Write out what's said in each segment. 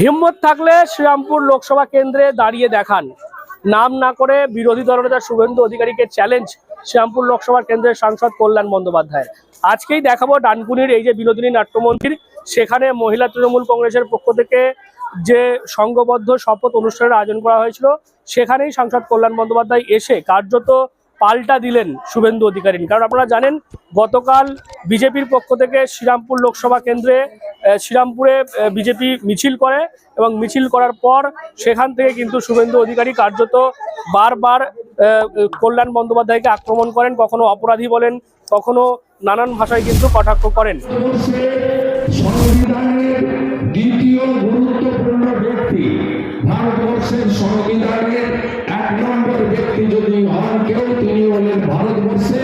হিম্মত থাকলে শ্রীরামপুর লোকসভা কেন্দ্রে দাঁড়িয়ে দেখান। নাম না করে বিরোধী দলনেতা শুভেন্দু অধিকারীকে চ্যালেঞ্জ শ্রীরামপুর লোকসভা কেন্দ্রের সাংসদ কল্যাণ বন্দ্যোপাধ্যায়। আজকেই দেখাবো ডানকুনির এই যে বিনোদিনী নাট্যমন্দির। সেখানে মহিলা তৃণমূল কংগ্রেসের পক্ষ থেকে যে সংঘবদ্ধ শপথ অনুষ্ঠানের আয়োজন করা হয়েছিল, সেখানেই সাংসদ কল্যাণ বন্দ্যোপাধ্যায় এসে কার্যত পাল্টা দিলেন শুভেন্দু অধিকারী কারণ আপনারা জানেন, গতকাল বিজেপির পক্ষ থেকে শ্রীরামপুর লোকসভা কেন্দ্রে শ্রীরামপুরে বিজেপি মিছিল করে এবং মিছিল করার পর সেখান থেকে কিন্তু শুভেন্দু অধিকারী কার্যত বারবার কল্যাণ বন্দ্যোপাধ্যায়কে আক্রমণ করেন, কখনো অপরাধী বলেন, কখনো নানান ভাষায় কিন্তু কটাক্ষ করেন। ভারতবর্ষের সংবিধানের এক নম্বর ব্যক্তি যদি হন কেউ তিনি হলেন ভারতবর্ষের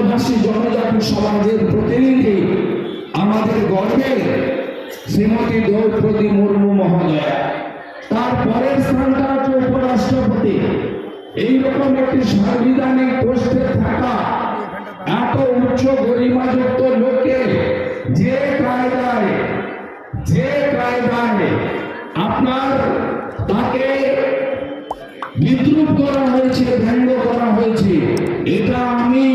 মূলভাষী জনজাতি সমাজের প্রতিনিধি, আমাদের গর্বের শ্রীমতী দ্রৌপদী মুর্মু মহোদয়া। তারপরের স্থানটা হচ্ছে উপরাষ্ট্রপতি। এইরকম একটি সাংবিধানিক পোস্টে থাকা এত উচ্চ গরিমাযুক্ত লোকে যে কায়দায় যে কায়দায় আপনার তাকে বিদ্রুপ করা হয়েছে, ব্যঙ্গ করা হয়েছে, এটা আমি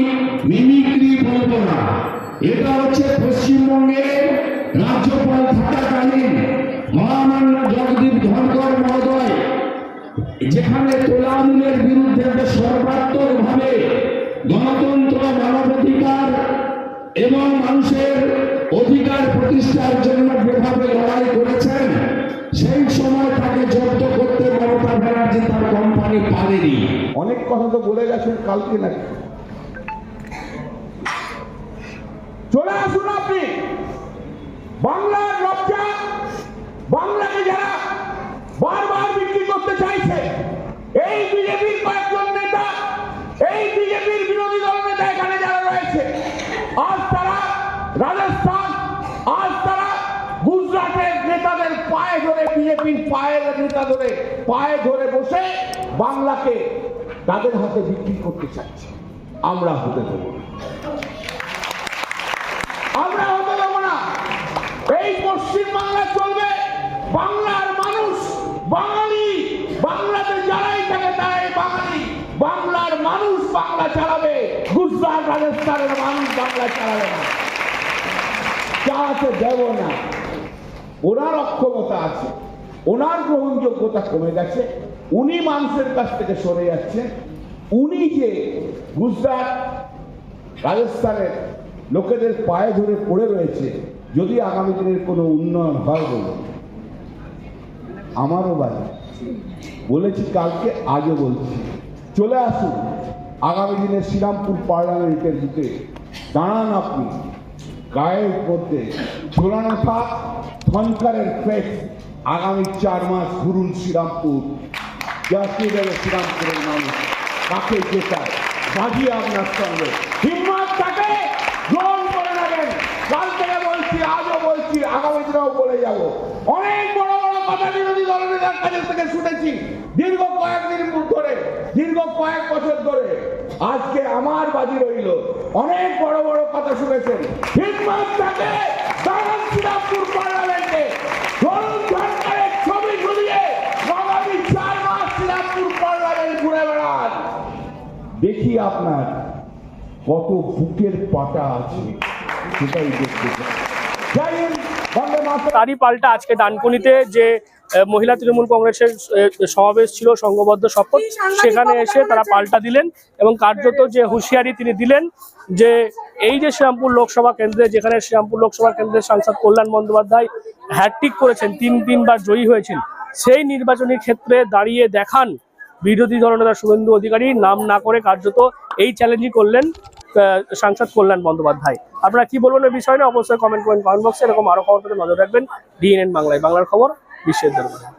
এটা হচ্ছে পশ্চিমবঙ্গের রাজ্যপাল থাকাকালীন মহামান্য জগদীপ ধনকর মহোদয়, যেখানে তোলামুলের বিরুদ্ধে সর্বাত্মকভাবে গণতন্ত্র, মানবাধিকার এবং মানুষের অধিকার প্রতিষ্ঠার জন্য যেভাবে লড়াই করেছেন, সেই সময় তাকে জব্দ করতে মমতা ব্যানার্জি তার কোম্পানি পারেনি। অনেক কথা তো বলে গেছেন কালকে নাকি। চলে আসুন আপনি। বাংলার লজ্জা, বাংলাকে যারা বারবার বিক্রি করতে চাইছে, এই বিজেপির কয়েকজন নেতা, এই বিজেপির বিরোধী দল নেতা এখানে যারা রয়েছে, আজ তারা রাজস্থান, আজ তারা গুজরাটের নেতাদের পায়ে ধরে, বিজেপির পায়ের নেতা ধরে, পায়ে ধরে বসে বাংলাকে তাদের হাতে বিক্রি করতে চাইছে। আমরা হতে দেবো আমরা হতে দেবো না। এই পশ্চিম বাংলা চলবে বাংলার মানুষ, বাঙালি। বাংলাতে যারাই থাকে তারাই বাঙালি। বাংলার মানুষ বাংলা চালাবে। গুজরাট, রাজস্থানের মানুষ বাংলা চালাবে না। চালাতে দেব না। ওনার অক্ষমতা আছে। ওনার গ্রহণযোগ্যতা কমে গেছে। উনি মানুষের কাছ থেকে সরে যাচ্ছেন। উনি যে গুজরাট, রাজস্থানের লোকেদের পায়ে ধরে পড়ে রয়েছে, যদি আগামী দিনের কোনো উন্নয়ন হয় বলে আমারও বাড়ি। বলেছি কালকে, আজও বলছি। চলে আসুন। আগামী দিনে শ্রীরামপুর পার্লামেন্টের বুকে দাঁড়ান আপনি। গায়ের মধ্যে ঝোলানো থাক থনকারের ফ্লেক্স। আগামী চার মাস ঘুরুন শ্রীরামপুর। জাতীয় দেবে শ্রীরামপুরের মানুষ? কাকে জেতায়? বাজিয়ে আপনার সঙ্গে। হিম্মত থাকে গ্রহণ করে নেবেন কাল থেকে বলছি আজও বলছি, আগামী দিনেও বলে যাব। অনেক বড় বড় কথা বিরোধী দলনেতার কাছে থেকে শুনেছি, দীর্ঘ কয়েকদিন ধরে, দীর্ঘ কয়েক বছর ধরে আজকে আমার বাজি রইল। অনেক বড় বড় কথা শুনেছেন। হিম্মত থাকে শ্রীরামপুর পার্লামেন্টে। ধরুন সরকারের ছবি ঝুলিয়ে আগামী চার মাস শ্রীরামপুর পার্লামেন্ট ঘুরে বেড়ান। দেখি আপনার কত বুকের পাটা আছে, সেটাই দেখতে চাই। তারই পাল্টা আজকে ডানকুনিতে যে মহিলা তৃণমূল কংগ্রেসের সমাবেশ ছিল, সংঘবদ্ধ শপথ, সেখানে এসে তারা পাল্টা দিলেন এবং কার্যত যে হুঁশিয়ারি তিনি দিলেন যে, এই যে শ্রীরামপুর লোকসভা কেন্দ্রে, যেখানে শ্রীরামপুর লোকসভা কেন্দ্রের সাংসদ কল্যাণ বন্দ্যোপাধ্যায় হ্যাট্রিক করেছেন, তিন, তিনবার জয়ী হয়েছেন, সেই নির্বাচনী ক্ষেত্রে দাঁড়িয়ে দেখান বিরোধী দলনেতা শুভেন্দু অধিকারী, নাম না করে কার্যত এই চ্যালেঞ্জই করলেন। সাংসদ কল্যাণ বন্দ্যোপাধ্যায়। আপনারা কি বলবেন বিষয় না অবশ্যই কমেন্ট করেন কমেন্ট বক্সে এরকম আরও খবর নজর রাখবেন। ডিএনএন বাংলায়। বাংলার খবর বিশ্বের দরবারে।